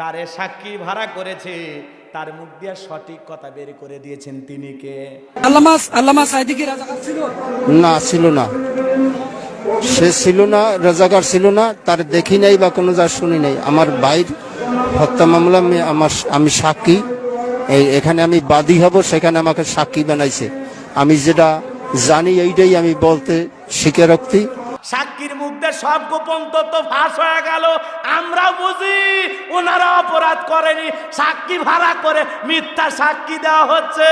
যারে সাক্ষী ভাড়া করেছে তার মুখ দিয়ে সঠিক কথা বের করে দিয়েছেন তিনি কে? আল্লামা আল্লামা সাইদি কি রাজা ছিল? না ছিল না। সে ছিল না রাজাকার ছিল না তার দেখি নাই বা কোনো যা শুনি নাই। আমার ভাইয়ের হত্যা মামলা আমি আমার আমি সাক্ষী। এই এখানে আমি বাদী হব সেখানে আমাকে সাক্ষী বানাইছে। আমি যেটা জানি এইটাই আমি বলতে স্বীকারোক্তি সাক্ষীর মুখ সব গোপন তথ্য ফাঁস হয়ে গেল। আমরা বুঝি ওনারা অপরাধ করেনি। সাক্ষী ভাড়া করে মিথ্যা সাক্ষী দেওয়া হচ্ছে।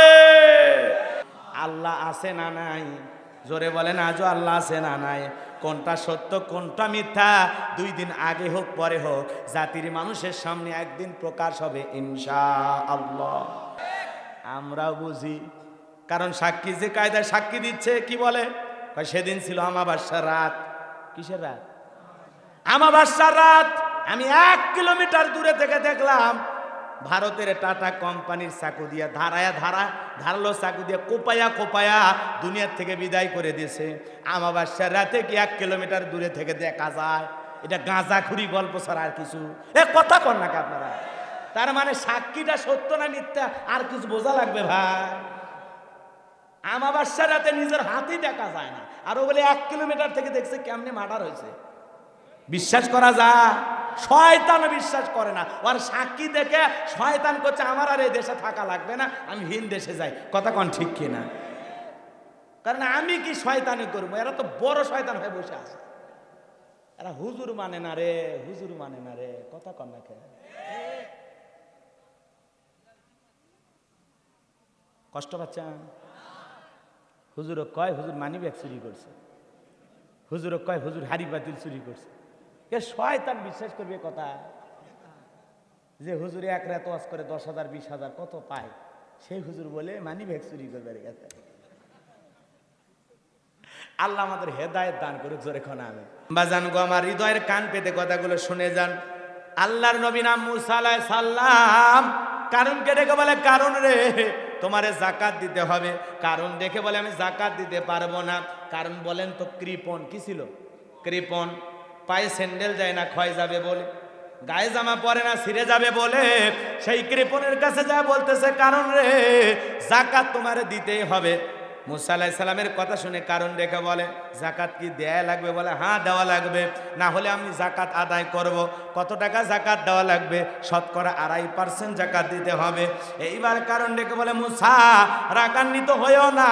আল্লাহ আছে না নাই? জোরে বলেন, আজও আল্লাহ আছে না নাই? কোনটা সত্য, কোনটা মিথ্যা? দুই দিন আগে হোক, পরে হোক, জাতির মানুষের সামনে একদিন প্রকাশ হবে ইনশা আল্লাহ আমরাও বুঝি। কারণ সাক্ষী যে কায়দায় সাক্ষী দিচ্ছে, কি বলে? সেদিন ছিল আমাবাসার রাত। কিসের রাত? আমাবাসার রাত। আমি এক কিলোমিটার দূরে থেকে দেখলাম ভারতের টাটা কোম্পানির চাকু দিয়া ধারায়া ধারা, ধারালো চাকু দিয়ে কোপায়া কোপায়া দুনিয়ার থেকে বিদায় করে দিয়েছে। আমাবাসার রাতে কি এক কিলোমিটার দূরে থেকে দেখা যায়? এটা গাঁজা গাঁজাখুরি গল্প ছাড়া আর কিছু? এ কথা কর নাকি আপনারা? তার মানে সাক্ষীটা সত্য না মিথ্যা, আর কিছু বোঝা লাগবে ভাই? আমাবাসার রাতে নিজের হাতেই দেখা যায় না। আর ও বলে, এক কিলোমিটার থেকে দেখছে কেমনে মার্ডার হয়েছে। বিশ্বাস করা যা শয়তান বিশ্বাস করে না। ওর সাক্ষী দেখে শয়তান করছে, আমার আর এই দেশে থাকা লাগবে না, আমি হিন দেশে যাই। কথা কন ঠিক কিনা? কারণ আমি কি শয়তানি করব? এরা তো বড় শয়তান হয়ে বসে আছে। এরা হুজুর মানে না রে, হুজুর মানে না রে। কথা কন না কষ্ট পাচ্ছেন? হুজুর কয়, হুজুর মানি ব্যাগ চুরি করছে? হুজুর কয়, হুজুর হাড়ি বাতিল চুরি করছে? এ শয়তান বিশ্বাস করবে কথা। যে হুজুরে এক রাত ওয়াজ করে দশ হাজার, বিশ হাজার, কত পায়? সেই হুজুর বলে মানি ব্যাগ চুরি করবে গেছে। আল্লাহ আমাদের হেদায়েত দান করুক জোরে খনা আমি বা জান গো, আমার হৃদয়ের কান পেতে কথাগুলো শুনে যান। আল্লাহর নবী নাম মুসা আলাইহিস সালাম। কারণ কে ডেকে বলে, কারণ রে তোমারে জাকাত দিতে হবে। কারণ দেখে বলে, আমি জাকাত দিতে পারব না। কারণ বলেন তো, কৃপন। কি ছিল? কৃপন। পায়ে স্যান্ডেল যায় না, ক্ষয় যাবে বলে। গায়ে জামা পরে না, ছিঁড়ে যাবে বলে। সেই কৃপনের কাছে যা বলতেছে, কারণ রে, জাকাত তোমারে দিতেই হবে। মুসা আলাহিসাল্লামের কথা শুনে কারণ দেখে বলে জাকাত কি দেয়া লাগবে বলে হ্যাঁ দেওয়া লাগবে। না হলে আমি জাকাত আদায় করব। কত টাকা জাকাত দেওয়া লাগবে? শতকরা আড়াই পার্সেন্ট জাকাত দিতে হবে। এইবার কারণ ডেকে বলে, মুসা, রাগান্বিত হয়েও না।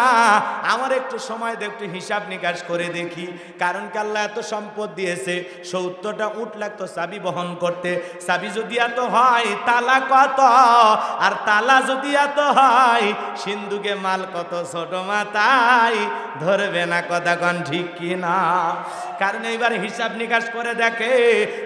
আমার একটু সময় দে, একটু হিসাব নিকাশ করে দেখি। কারণ কি আল্লাহ এত সম্পদ দিয়েছে। সত্তরটা উঠ লাগতো চাবি বহন করতে। চাবি যদি এত হয়, তালা কত? আর তালা যদি এত হয়, সিন্ধুকে মাল কত? ছোট মাতাই ধরবে না কথা কন ঠিক কি না কারণ এইবার হিসাব নিকাশ করে দেখে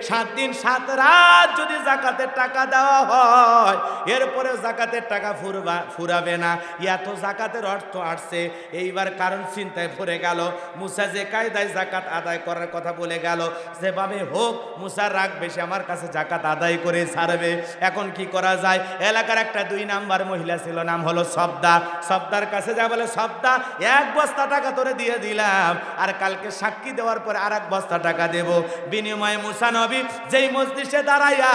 সাত দিন, সাত রাত যদি জাকাতের টাকা দেওয়া হয় এরপরে জাকাতের টাকা ফুরবা, ফুরাবে না। এত জাকাতের অর্থ আসছে, এইবার কারণ চিন্তায় পড়ে গেল। মুসা যে কায়দায় জাকাত আদায় করার কথা বলে গেল, যেভাবে হোক মুসার রাগ বেশি আমার কাছে জাকাত আদায় করে ছাড়বে। এখন কি করা যায়? এলাকার একটা দুই নাম্বার মহিলা ছিল, নাম হলো সবদা। সবদার কাছে যা বলে, সবদা, এক বস্তা টাকা তোরে দিয়ে দিলাম। আর কালকে সাক্ষী দেওয়ার পরে আর এক বস্তা টাকা দেব। বিনিময়ে মুসা নবী যেই মসজিদে দাঁড়াইয়া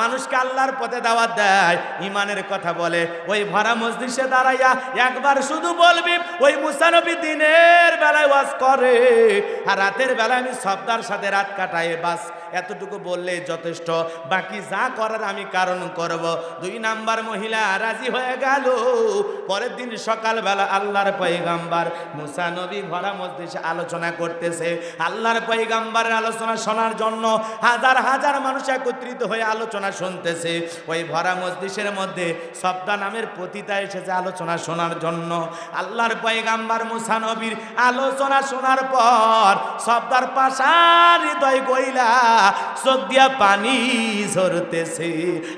মানুষকে আল্লাহর পথে দাওয়াত দেয় ইমানের কথা বলে, ওই ভরা মসজিদে দাঁড়াইয়া একবার শুধু বলবি, ওই মুসানবী দিনের বেলায় ওয়াজ করে, আর রাতের বেলায় আমি সবদার সাথে রাত কাটাই বাস এতটুকু বললে যথেষ্ট। বাকি যা করার আমি কারণ করব। দুই নাম্বার মহিলা রাজি হয়ে গেল। পরের দিন সকালবেলা আল্লাহর পৈগাম্বার মুসা নবী ভরা মসজিদে আলোচনা করতেছে। আল্লাহর পৈগাম্বারের আলোচনা শোনার জন্য হাজার হাজার মানুষ একত্রিত হয়ে আলোচনা শুনতেছে। ওই ভরা মসজিদের মধ্যে সপ্তাহ নামের পতিতা এসেছে আলোচনা শোনার জন্য। আল্লাহর পৈগাম্বার মুসা নবীর আলোচনা শোনার পর সপ্তার পাশার হৃদয় গইলা চোখ দিয়া পানি ঝরতেছে।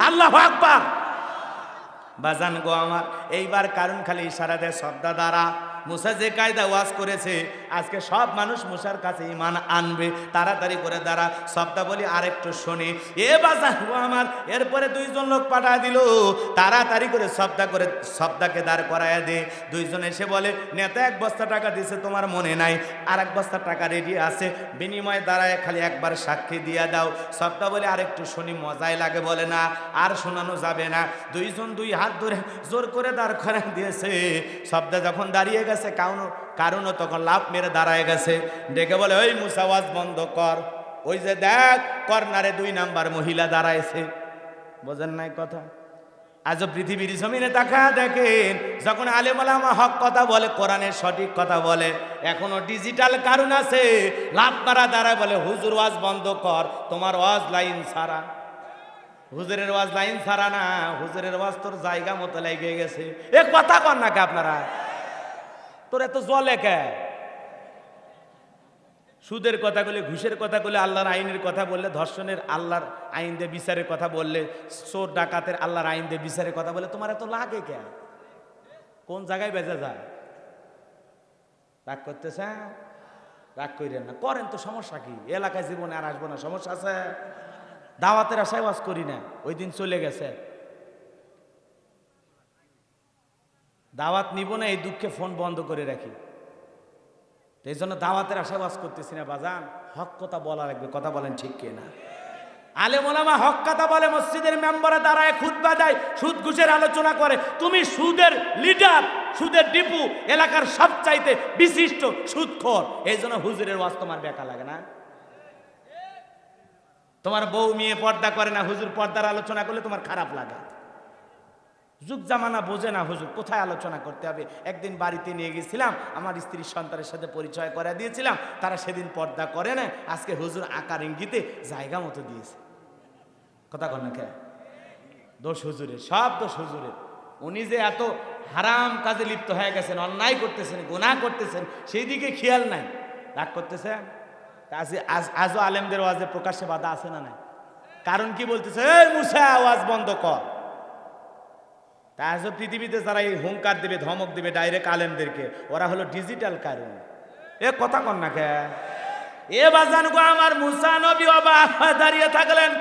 আল্লাহ আকবার। বাজান গো আমার, এইবার কারণ খালি ইশারা দেয় দ্বারা মুসা যে কায়দা ওয়াজ করেছে আজকে সব মানুষ মুসার কাছে ইমান আনবে। তাড়াতাড়ি করে দাঁড়া সবটা বলি আরেকটু শোনে। এ বাজার আমার, এরপরে দুইজন লোক পাঠা দিল। তাড়াতাড়ি করে সবটা করে সবটাকে দাঁড় করায় দে। দুইজন এসে বলে, নেতা, এক বস্তা টাকা দিছে, তোমার মনে নাই। আর এক বস্তা টাকা রেডি আছে। বিনিময়ে দাঁড়ায় খালি একবার সাক্ষী দিয়ে দাও। সবটা বলে আরেকটু শুনি, মজাই লাগে বলে না, আর শোনানো যাবে না। দুইজন দুই হাত ধরে জোর করে দাঁড় করে দিয়েছে। শব্দ যখন দাঁড়িয়ে গেছে কারণ কারণও তখন লাভ মেরে দাঁড়ায় গেছে। ডেকে বলে, ওই মুসাওয়াজ বন্ধ কর। ওই যে দেখ, কর্নারে দুই নাম্বার মহিলা দাঁড়াইছে। বোঝেন নাই কথা? আজও পৃথিবীর জমিনে তাকা দেখেন, যখন আলেমালামা হক কথা বলে, কোরআনের সঠিক কথা বলে, এখনও ডিজিটাল কারণ আছে। লাভ মারা দাঁড়ায় বলে, হুজুর ওয়াজ বন্ধ কর, তোমার ওয়াজ লাইন সারা হুজুরের ওয়াজ লাইন ছাড়া না, হুজুরের ওয়াজ তোর জায়গা মতো লেগে গেছে। এ কথা কর না কে আপনারা? তোর এত জলে কে? সুদের কথা বলে ঘুষের কথা বলে আল্লাহর আইনের কথা বললে, ধর্ষণের আল্লাহর আইন দিয়ে বিচারের কথা বললে, চোর, ডাকাতের আল্লাহর আইন দিয়ে বিচারের কথা বলে তোমার এত লাগে কে? কোন জায়গায় বেজে যায়? রাগ করতেছে? রাগ করেন না। করেন তো, সমস্যা কি? এলাকায় জীবনে আর আসব না, সমস্যা আছে? দাওয়াতের আশায় ওয়াজ করি না। ওই দিন চলে গেছে। দাওয়াত নিব না, এই দুঃখে ফোন বন্ধ করে রাখি। এই জন্য দাওয়াতের ওয়াজ করতেছি না, বাজান, হক কথা বলা লাগবে, কথা বলেন ঠিক কে না? আলে আলেমোলামা হক কথা বলে, মসজিদের মেম্বারে দাঁড়ায় খুতবা দেয়, সুদ ঘুষের আলোচনা করে। তুমি সুদের লিডার, সুদের ডিপু, এলাকার সবচাইতে বিশিষ্ট সুদখোর। এই জন্য হুজুরের ওয়াজ তোমার বেকা লাগে না? তোমার বউ মেয়ে পর্দা করে না, হুজুর পর্দার আলোচনা করলে তোমার খারাপ লাগে। যুগ জামানা বোঝে না হুজুর, কোথায় আলোচনা করতে হবে? একদিন বাড়িতে নিয়ে গেছিলাম, আমার স্ত্রীর সন্তানের সাথে পরিচয় করে দিয়েছিলাম, তারা সেদিন পর্দা করে না আজকে হুজুর আকার ইঙ্গিতে জায়গা মতো দিয়েছে। কথা কর না কে দোষ হুজুরের, সব দোষ হুজুরের। উনি যে এত হারাম কাজে লিপ্ত হয়ে গেছেন, অন্যায় করতেছেন, গুনাহ করতেছেন, সেই দিকে খেয়াল নাই। রাগ আজ- আজ আজও আলেমদের ওয়াজে প্রকাশ্যে বাধা আছে না নাই? কারণ কি বলতেছে? এই মুসা, আওয়াজ বন্ধ কর। তা আজও পৃথিবীতে যারা এই হুঙ্কার দেবে, ধমক দেবে ডাইরেক্ট আলেমদেরকে, ওরা হলো ডিজিটাল কারণ। এ কথা কন না কে? এ বাজান গো আমার মুসা নবী অবাক দাঁড়িয়ে থাকলেন।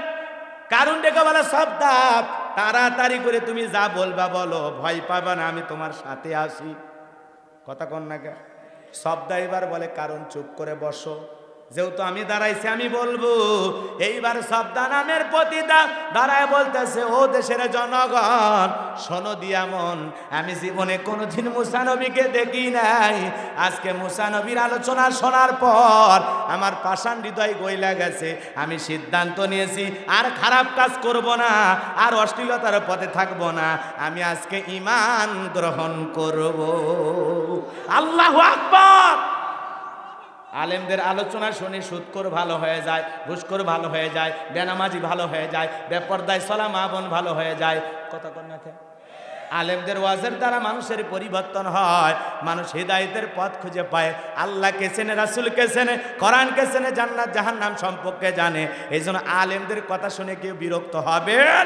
কারণ ডেকে বলে সব দাপ তাড়াতাড়ি করে তুমি যা বলবা বলো, ভয় পাবা না, আমি তোমার সাথে আসি। কথা কন না কে? সবদা এবার বলে, কারণ চুপ করে বসো। যেহেতু আমি দাঁড়াইছি, আমি বলব। এইবার সবদা নামের পতিতা দাঁড়ায় বলতেছে, ও দেশের জনগণ, শোনো দিয়ামন, আমি জীবনে কোনোদিন মুসানবীকে দেখি নাই। আজকে মুসানবীর আলোচনা শোনার পর আমার পাষাণ হৃদয় গইলা গেছে। আমি সিদ্ধান্ত নিয়েছি, আর খারাপ কাজ করব না, আর অশ্লীলতার পথে থাকব না। আমি আজকে ইমান গ্রহণ করব। আল্লাহ আকবর! আলেমদের আলোচনা শুনে সুৎকর ভালো হয়ে যায় ঘুষকর ভালো হয়ে যায়, বেনামাজি ভালো হয়ে যায়, বেপর্দায় সলা মা বোন ভালো হয়ে যায়। কথা খেয়ে আলেমদের ওয়াজের দ্বারা মানুষের পরিবর্তন হয়, মানুষ হৃদায়তের পথ খুঁজে পায়। আল্লাহকে চেনে, রাসুলকে চেনে, কোরআনকে চেনে, জান্নাত, জাহান্নাম সম্পর্কে জানে। এই জন্য আলেমদের কথা শুনে কেউ বিরক্ত হবেন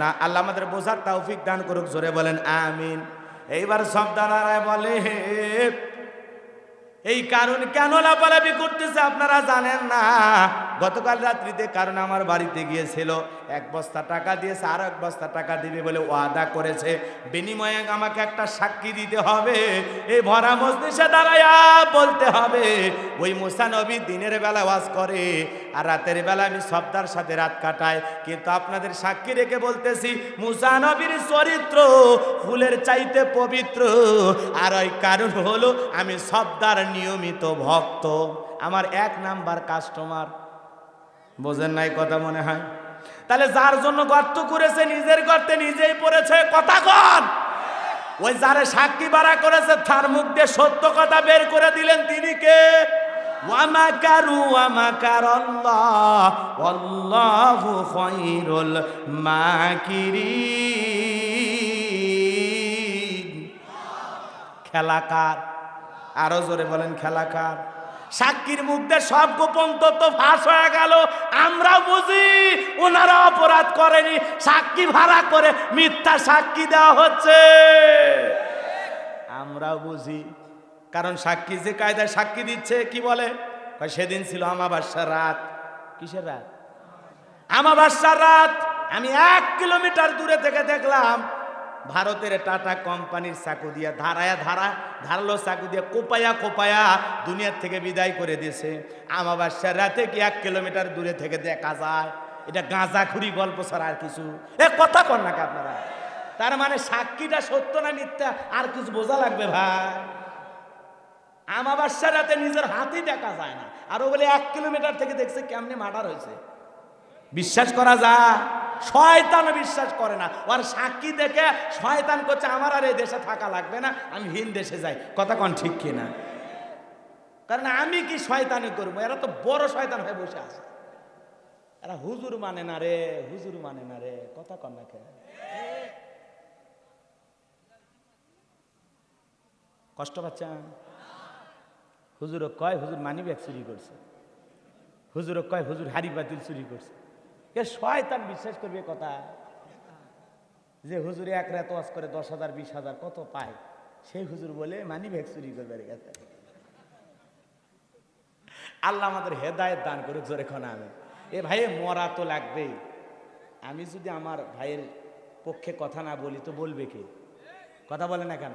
না। আল্লাহ আমাদের বোঝার তৌফিক দান করুক, জোরে বলেন, আমিন। এইবার সব দাঁড়ায় বলে এই কারণ কেন লাপালাপি করতেছে আপনারা জানেন না? গতকাল রাত্রিতে কারণ আমার বাড়িতে গিয়েছিল। এক বস্তা টাকা দিয়েছে, আর এক বস্তা টাকা দিবে বলে ওয়াদা করেছে। বিনিময়ে আমাকে একটা সাক্ষী দিতে হবে। এই ভরা মজলিসে দাঁড়াইয়া বলতে হবে, ওই মুসানবী দিনের বেলা ওয়াজ করে। আর রাতের বেলা আমি সবদার সাথে রাত কাটাই। কিন্তু আপনাদের সাক্ষী রেখে বলতেছি মুসানবীর চরিত্র ফুলের চাইতে পবিত্র। আর ওই কারণ হলো আমি সবদার নিয়মিত ভক্ত। আমার এক নাম্বার কাস্টমার। বোঝেন নাই কথা মনে হয়? তাহলে যার জন্য গর্ত করেছে, নিজের গর্তে নিজেই পড়েছে, কথা কন। ওই যারে সাক্ষী বাড়া করেছে, তার মুখ দিয়ে সত্য কথা বের করে দিলেন, তিনি কে? খেলাকার আরও জোরে বলেন খেলাকার সাক্ষীর মুখ সব গোপন তথ্য ফাঁস হয়ে গেল। আমরা বুঝি ওনারা অপরাধ করেনি। সাক্ষী ভাড়া করে মিথ্যা সাক্ষী দেওয়া হচ্ছে। আমরা বুঝি কারণ সাক্ষী যে কায়দায় সাক্ষী দিচ্ছে, কি বলে? সেদিন ছিল আমাবাস্যার রাত। কিসের রাত? আমাবাস্যার রাত। আমি এক কিলোমিটার দূরে থেকে দেখলাম, ভারতের টাটা কোম্পানির চাকু দিয়া ধারায়া ধারা, ধারালো চাকু দিয়ে কোপায়া কোপায়া দুনিয়ার থেকে বিদায় করে দিয়েছে। আমাবাস্যার রাতে কি এক কিলোমিটার দূরে থেকে দেখা যায়? এটা গাঁজাখুরি গল্প ছাড়া আর কিছু? এ, কথা কর নাকি আপনারা? তার মানে সাক্ষীটা সত্য না মিথ্যা, আর কিছু বোঝা লাগবে ভাই? আমাবাস্যার রাতে নিজের হাতেই দেখা যায় না। আর ও বলে, এক কিলোমিটার থেকে দেখছে কেমনে মার্ডার হয়েছে। বিশ্বাস করা যা শয়তান বিশ্বাস করে না। ওর সাক্ষী দেখে শয়তান করছে, আমার আর এই দেশে থাকা লাগবে না, আমি হিন দেশে যাই। কথা কন ঠিক কিনা কারণ আমি কি শয়তানি করব? এরা তো বড় শয়তান হয়ে বসে আছে। এরা হুজুর মানে না রে, হুজুর মানে না রে। কথা কন না কষ্ট পাচ্ছেন? হুজুর কয়, হুজুর মানি ব্যাগ চুরি করছে। হুজুর কয়, হুজুর হাড়ি বাতিল চুরি করছে। এ শয়তান বিশ্বাস করবে কথা। যে হুজুরে এক রাত ওয়াজ করে দশ হাজার, বিশ হাজার, কত পায়? সেই হুজুর বলে মানি ব্যাগ চুরি করবে কাছে আল্লাহ আমাদের হেদায়ত দান করে জোরে খানা আমি এ ভাই মরা তো লাগবেই। আমি যদি আমার ভাইয়ের পক্ষে কথা না বলি, তো বলবে কে? কথা বলে না কেন?